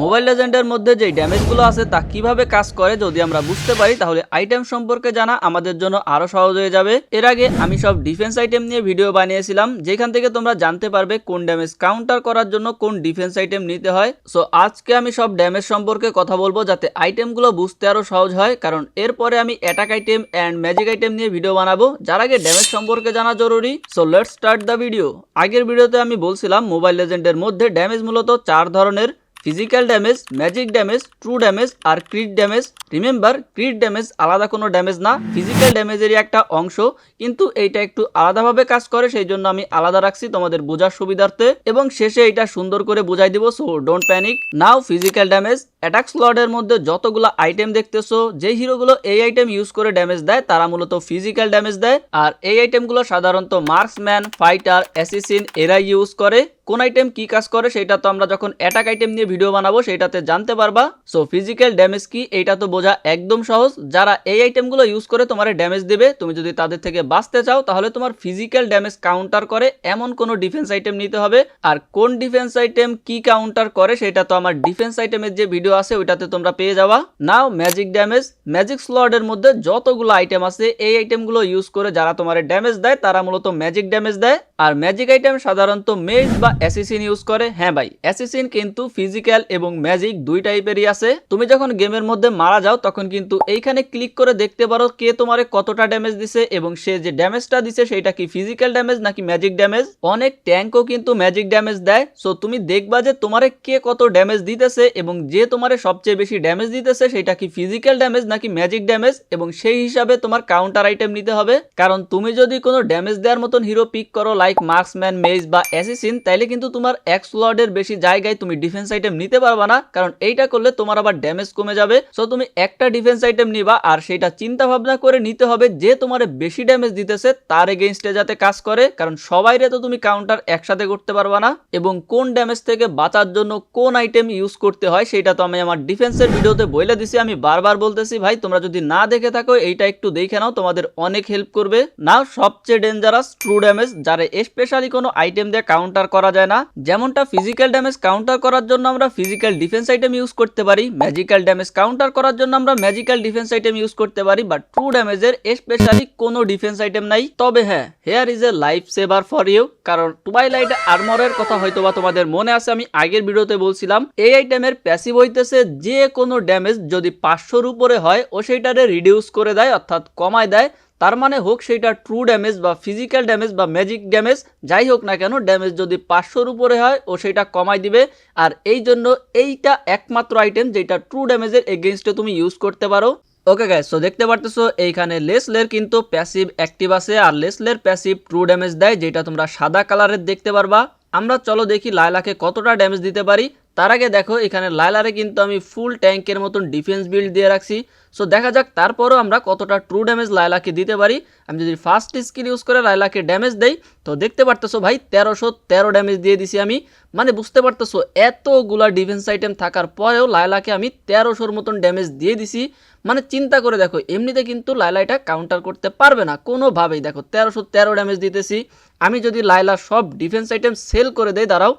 Mobile লেজেন্ডের মধ্যে যে ড্যামেজগুলো আছে, তা কীভাবে কাজ করে যদি আমরা বুঝতে পারি, তাহলে আইটেম সম্পর্কে জানা আমাদের জন্য আরও সহজ হয়ে যাবে। এর আগে আমি সব ডিফেন্স আইটেম নিয়ে ভিডিও বানিয়েছিলাম, যেখান থেকে তোমরা জানতে পারবে কোন ড্যামেজ কাউন্টার করার জন্য কোন ডিফেন্স আইটেম নিতে হয়। সো আজকে আমি সব ড্যামেজ সম্পর্কে কথা বলব যাতে আইটেমগুলো বুঝতে আরও সহজ হয়, কারণ এরপরে আমি attack item and magic item নিয়ে ভিডিও বানাবো। যার আগে ড্যামেজ সম্পর্কে জানা জরুরি। So let's start the video আগের ভিডিওতে আমি বলছিলাম মোবাইল লেজেন্ডের মধ্যে ড্যামেজ মূলত চার ধরনের। Physical damage magic damage true damage আর crit damage remember crit damage আলাদা কোনো ড্যামেজ না। ফিজিক্যাল ড্যামেজেরই একটা অংশ। কিন্তু এইটা একটু আলাদাভাবে কাজ করে, সেই জন্য আমি আলাদা রাখছি তোমাদের বোঝার সুবিধার্থে। এবং শেষে এটা সুন্দর করে বুঝাই দিব so don't panic now physical damage attack স্লটের মধ্যে যতগুলো আইটেম দেখতেছো, যে হিরোগুলো এই আইটেম ইউজ করে ড্যামেজ দেয়, তারা মূলত ফিজিক্যাল ড্যামেজ দেয়। আর এই আইটেমগুলো সাধারণত মার্কসম্যান ফাইটার অ্যাসিসিন এরা ইউজ করে। কোন আইটেম কি কাজ করে সেটা তো আমরা যখন অ্যাটাক আইটেম নিয়ে ভিডিও বানাবো সেটাতে জানতে পারবা। সো ফিজিক্যাল ড্যামেজ কি এইটা তো বোঝা একদম সহজ। যারা এই আইটেমগুলো ইউজ করে তোমার ড্যামেজ দেবে, তুমি যদি তাদের থেকে বাঁচতে চাও তাহলে তোমার ফিজিক্যাল ড্যামেজ কাউন্টার করে এমন কোনো ডিফেন্স আইটেম নিতে হবে। আর কোন ডিফেন্স আইটেম কি কাউন্টার করে সেটা তো আমার ডিফেন্স আইটেমের যে ভিডিও আছে ওইটাতে তোমরা পেয়ে যাওয়া নাও ম্যাজিক ড্যামেজ ম্যাজিক স্লটের মধ্যে যতগুলো আইটেম আছে, এই আইটেমগুলো ইউজ করে যারা তোমার ড্যামেজ দেয়, তারা মূলত ম্যাজিক ড্যামেজ দেয়। আর ম্যাজিক আইটেম সাধারণত মেজ বা অ্যাসিসিন ইউজ করে? হ্যাঁ ভাই অ্যাসিসিন কিন্তু ফিজিক্যাল এবং ম্যাজিক দুই টাইপেরই আছে। তুমি যখন গেমের মধ্যে মারা যাও, তখন কিন্তু এইখানে ক্লিক করে দেখতে পারো কে তোমারে কতটা ড্যামেজ দিছে এবং সে যে ড্যামেজটা দিছে, সেটা কি ফিজিক্যাল ড্যামেজ নাকি ম্যাজিক ড্যামেজ অনেক ট্যাঙ্কও কিন্তু ম্যাজিক ড্যামেজ দেয়। সো তুমি দেখবা যে তোমারে কে কত ড্যামেজ দিতেছে এবং যে তোমারে সবচেয়ে বেশি ড্যামেজ দিতেছে, সেটা কি ফিজিক্যাল ড্যামেজ নাকি ম্যাজিক ড্যামেজ এবং সেই হিসাবে তোমার কাউন্টার আইটেম নিতে হবে। কারণ তুমি যদি কোনো ড্যামেজ দেওয়ার মতন হিরো পিক করো লাইক মার্কসম্যান মেজ বা অ্যাসিসিন তাইলে কিন্তু তোমার এক স্লটের বেশি জায়গায় তুমি ডিফেন্স আইটেম নিতে পারবা না, কারণ এইটা করলে তোমার আবার ড্যামেজ কমে যাবে। সো তুমি একটা ডিফেন্স আইটেম নিবা আর সেটা চিন্তা ভাবনা করে নিতে হবে যে তোমার বেশি ড্যামেজ দিতেছে, তার এগেইনস্টে যাতে কাজ করে, কারণ সবাইরে তো তুমি কাউন্টার একসাথে করতে পারবা না। এবং কোন ড্যামেজ থেকে বাঁচার জন্য কোন আইটেম ইউজ করতে হয়, সেটা তো আমি আমার ডিফেন্সের ভিডিওতে বলে দিছি। আমি বারবার বলতেছি, ভাই, তোমরা যদি না দেখে থাকো, এইটা একটু দেখে নাও, তোমাদের অনেক হেল্প করবে। না সবচেয়ে ডেঞ্জারাস ট্রু ড্যামেজ যারা স্পেশালি কোনো আইটেম দিয়ে কাউন্টার করা যায় না। যেমনটা ফিজিক্যাল ড্যামেজ কাউন্টার করার জন্য আমরা ফিজিক্যাল ডিফেন্স আইটেম ইউজ করতে পারি ম্যাজিক্যাল ড্যামেজ কাউন্টার করার জন্য আমরা ম্যাজিক্যাল ডিফেন্স আইটেম ইউজ করতে পারি বাট ট্রু ড্যামেজের স্পেশালি কোনো ডিফেন্স আইটেম নাই। তবে হ্যাঁ here is a life saver for you কারণ টুবাইলাইট আর্মরের কথা হয়তোবা তোমাদের মনে আছে, আমি আগের ভিডিওতে বলছিলাম, এই আইটেমের প্যাসিভ হইতেছে যে কোনো ড্যামেজ যদি পাঁচশোর উপরে হয়, ও সেইটারে রিডিউস করে দেয়, অর্থাৎ কমায় দেয় তার মানে হোক সেটা ট্রু ড্যামেজ বা ফিজিক্যাল ড্যামেজ বা ম্যাজিক ড্যামেজ যাই হোক না কেন ড্যামেজ যদি পাঁচশোর উপরে হয়, ও সেটা কমাই দিবে। আর এই জন্য এইটা একমাত্র আইটেম যেটা ট্রু ড্যামেজের এগেনস্টে তুমি ইউজ করতে পারো। ওকে গাইস সো দেখতে পারতেছো, এইখানে লেসলের কিন্তু প্যাসিভ অ্যাক্টিভ আছে, আর লেসলের প্যাসিভ ট্রু ড্যামেজ দেয়, যেটা তোমরা সাদা কালারের দেখতে পারবা। আমরা চলো দেখি লায়লাকে কতটা ড্যামেজ দিতে পারি। তার আগে দেখো, এখানে লায়লারে কিন্তু আমি ফুল ট্যাঙ্কের মতন ডিফেন্স বিল্ড দিয়ে রাখছি। সো দেখা যাক তারপরও আমরা কতটা ট্রু ড্যামেজ লায়লাকে দিতে পারি। আমি যদি ফার্স্ট স্কিল ইউজ করে লায়লাকে ড্যামেজ দেই, তো দেখতে পারতেছো ভাই, তেরোশো তেরো ড্যামেজ দিয়ে দিছি আমি। মানে বুঝতে পারতেছো, এতগুলা ডিফেন্স আইটেম থাকার পরেও লায়লাকে আমি তেরোশোর মতন ড্যামেজ দিয়ে দিছি। মানে চিন্তা করে দেখো, এমনিতে কিন্তু লাইলা এটা কাউন্টার করতে পারবে না। কোনোভাবেই দেখো, তেরোশো তেরো ড্যামেজ দিতেছি। আমি যদি লাইলার সব ডিফেন্স আইটেম সেল করে দেই, দাঁড়াও।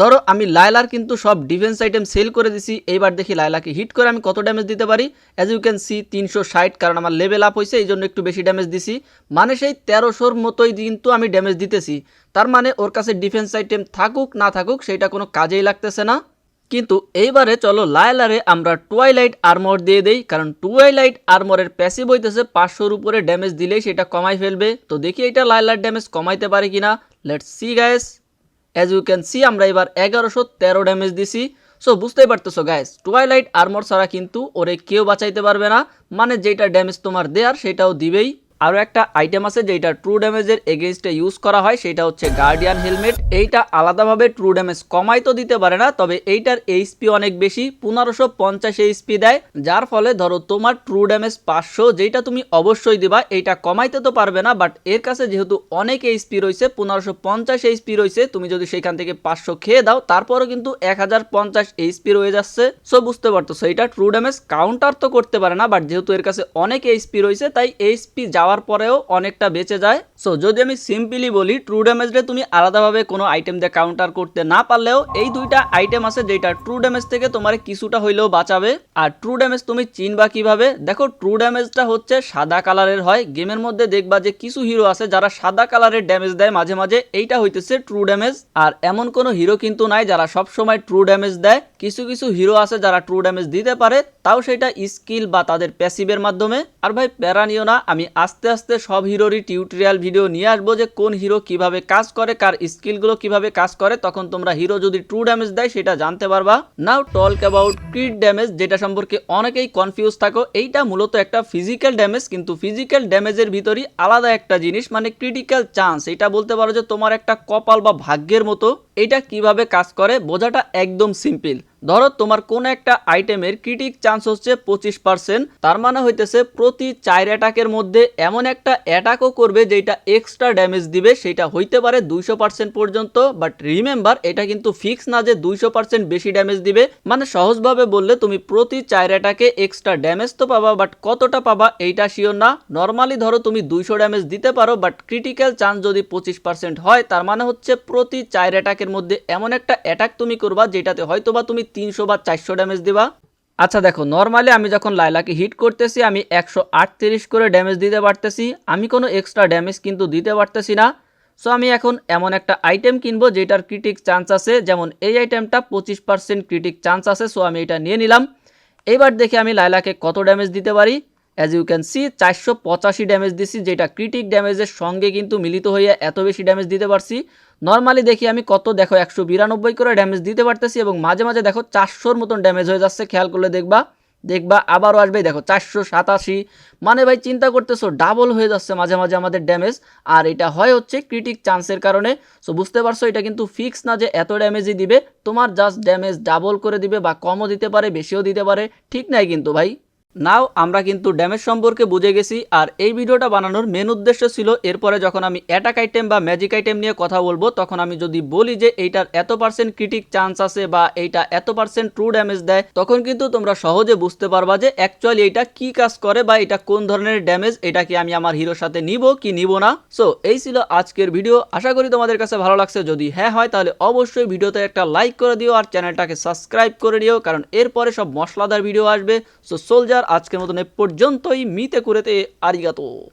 ধরো, আমি লাইলার কিন্তু সব ডিফেন্স আইটেম সেল করে দিছি। এইবার দেখি লাইলাকে হিট করে আমি কত ড্যামেজ দিতে পারি। অ্যাজ ইউ ক্যান সি তিনশো ষাট কারণ আমার লেভেল আপ হয়েছে এই জন্য একটু বেশি ড্যামেজ দিছি। মানে সেই তেরোশোর মতোই কিন্তু আমি ড্যামেজ দিতেছি। তার মানে ওর কাছে ডিফেন্স আইটেম থাকুক, না থাকুক, সেটা কোনো কাজেই লাগতেছে না। কিন্তু এইবারে চলো, লায়লারে আমরা টুয়াইলাইট আর্মর দিয়ে দেই, কারণ টুয়াইলাইট আর্মরের প্যাসিভ হইতেছে, পাঁচশোর উপরে ড্যামেজ দিলেই সেটা কমাই ফেলবে। তো দেখি এটা লায়লার ড্যামেজ কমাইতে পারে কিনা। Let's see guys as you can see আমরা এবার এগারোশো তেরো ড্যামেজ দিছি। সো বুঝতেই পারতেছো গাইস টুয়াইলাইট আর্মর ছাড়া কিন্তু ওরে কেউ বাঁচাইতে পারবে না। মানে যেটা ড্যামেজ তোমার দেয়ার, সেটাও দিবেই। আরও একটা আইটেম আছে যেটা ট্রু ড্যামেজের এগেনস্টে ইউজ করা হয়, সেটা হচ্ছে গার্ডিয়ান হেলমেট এইটা আলাদাভাবে ট্রু ড্যামেজ কমাই তো দিতে পারে না, তবে এইটার এইচপি অনেক বেশি, পনেরোশো পঞ্চাশ এইচপি দেয়। যার ফলে ধরো তোমার ট্রু ড্যামেজ পাঁচশো যেটা তুমি অবশ্যই দিবা, এইটা কমাইতে তো পারবে না বাট এর কাছে যেহেতু অনেক এইচপি রয়েছে, পনেরোশো পঞ্চাশ এইচপি রয়েছে, তুমি যদি সেখান থেকে পাঁচশো খেয়ে দাও, তারপরও কিন্তু এক হাজার পঞ্চাশ এইচপি রয়ে যাচ্ছে। সো বুঝতে পারতো এটা ট্রু ড্যামেজ কাউন্টার তো করতে পারে না বাট যেহেতু এর কাছে অনেক এইচপি রয়েছে, তাই এইচপি যাওয়ার পরেও অনেকটা বেঁচে যায়। সো যদি আমি সিম্পলি বলি ট্রু ড্যামেজে তুমি আলাদাভাবে কোনো আইটেম দিয়ে কাউন্টার করতে না পারলেও এই দুইটা আইটেম আছে যেটা ট্রু ড্যামেজ থেকে তোমার কিছুটা হইলেও বাঁচাবে। আর ট্রু ড্যামেজ তুমি চিনবা কীভাবে? দেখো ট্রু ড্যামেজটা হচ্ছে সাদা কালারের হয়। গেমের মধ্যে দেখবা যে কিছু হিরো আছে যারা সাদা কালারের ড্যামেজ দেয় মাঝে মাঝে। এইটা হইতেছে ট্রু ড্যামেজ আর এমন কোনো হিরো কিন্তু নাই যারা সব সময় ট্রু ড্যামেজ দেয়। কিছু কিছু হিরো আছে যারা ট্রু ড্যামেজ দিতে পারে, তাও সেটা স্কিল বা তাদের প্যাসিভের মাধ্যমে। আর ভাই, প্যারা নিও না, আমি আস্তে আস্তে সব হিরোরই টিউটোরিয়াল ভিডিও নিয়ে আসব যে কোন হিরো কীভাবে কাজ করে, কার স্কিলগুলো কীভাবে কাজ করে, তখন তোমরা হিরো যদি ট্রু ড্যামেজ দেয় সেটা জানতে পারবা। নাও টলক অ্যাবাউট ক্রিট ড্যামেজ যেটা সম্পর্কে অনেকেই কনফিউজ থাকো। এইটা মূলত একটা ফিজিক্যাল ড্যামেজ কিন্তু ফিজিক্যাল ড্যামেজের ভিতরই আলাদা একটা জিনিস মানে ক্রিটিক্যাল চান্স এটা বলতে পারো যে তোমার একটা কপাল বা ভাগ্যের মতো। এটা কীভাবে কাজ করে বোঝাটা একদম সিম্পল ধরো তোমার কোন একটা আইটেমের ক্রিটিক চান্স হচ্ছে পঁচিশ পার্সেন্ট তার মানে হইতেছে প্রতি চার অ্যাটাকের মধ্যে এমন একটা অ্যাটাকও করবে যেটা এক্সট্রা ড্যামেজ দিবে, সেটা হইতে পারে দুইশো পার্সেন্ট পর্যন্ত বাট রিমেম্বার এটা কিন্তু ফিক্স না যে দুইশো পার্সেন্ট বেশি ড্যামেজ দিবে। মানে সহজভাবে বললে তুমি প্রতি চার অ্যাটাকে এক্সট্রা ড্যামেজ তো পাবা বাট কতটা পাবা এইটা শিওর না। নর্মালি ধরো তুমি দুইশো ড্যামেজ দিতে পারো বাট ক্রিটিক্যাল চান্স যদি পঁচিশ পার্সেন্ট হয়, তার মানে হচ্ছে প্রতি চার অ্যাটাকের মধ্যে এমন একটা অ্যাটাক তুমি করবা যেটাতে হয়তো বা তুমি তিনশো বা চারশো ড্যামেজ দিবা। আচ্ছা দেখো নর্মালি আমি যখন লাইলাকে হিট করতেছি, আমি একশো আটত্রিশ করে ড্যামেজ দিতে পারতেছি। আমি কোনো এক্সট্রা ড্যামেজ কিন্তু দিতে পারতেছি না। সো আমি এখন এমন একটা আইটেম কিনবো যেটার ক্রিটিক চান্স আছে। যেমন এই আইটেমটা পঁচিশ পার্সেন্ট ক্রিটিক চান্স আছে সো আমি এটা নিয়ে নিলাম। এবার দেখে আমি লাইলাকে কত ড্যামেজ দিতে পারি। অ্যাজ ইউ ক্যান সি চারশো পঁচাশি ড্যামেজ দিছি, যেটা ক্রিটিক ড্যামেজের সঙ্গে কিন্তু মিলিত হয়ে এত বেশি ড্যামেজ দিতে পারছি। নর্মালি দেখি আমি কত, দেখো একশো বিরানব্বই করে ড্যামেজ দিতে পারতেছি এবং মাঝে মাঝে দেখো চারশোর মতন ড্যামেজ হয়ে যাচ্ছে, খেয়াল করলে দেখবা। দেখবা আবারও আসবে, দেখো চারশো সাতাশি। মানে ভাই চিন্তা করতেছো ডাবল হয়ে যাচ্ছে মাঝে মাঝে আমাদের ড্যামেজ আর এটা হয় হচ্ছে ক্রিটিক চান্সের কারণে। সো বুঝতে পারছ, এটা কিন্তু ফিক্স না যে এত ড্যামেজই দিবে। তোমার জাস্ট ড্যামেজ ডাবল করে দিবে বা কমও দিতে পারে, বেশিও দিতে পারে। ঠিক নাই কিন্তু ভাই। নাও আমরা কিন্তু ড্যামেজ সম্পর্কে বুঝে গেছি, আর এই ভিডিওটা বানানোর মেন উদ্দেশ্য ছিল, এরপরে যখন আমি অ্যাটাক আইটেম বা ম্যাজিক আইটেম নিয়ে কথা বলব, তখন আমি যদি বলি যে এইটার এত পার্সেন্ট ক্রিটিক চান্স আছে বা এইটা এত পার্সেন্ট ট্রু ড্যামেজ দেয়, তখন কিন্তু তোমরা সহজে বুঝতে পারবা যে অ্যাকচুয়ালি এটা কি কাজ করে বা এটা কোন ধরনের ড্যামেজ এটা কি আমি আমার হিরোর সাথে নিব কি নিব না। সো এই ছিল আজকের ভিডিও আশা করি তোমাদের কাছে ভালো লাগছে। যদি হ্যাঁ হয়, তাহলে অবশ্যই ভিডিওতে একটা লাইক করে দিও, আর চ্যানেলটাকে সাবস্ক্রাইব করে দিও কারণ এরপরে সব মশলাদার ভিডিও আসবে। সো সোলজার আজকের মতন এ পর্যন্তই। মিতে কুরেতে আরিগাতো।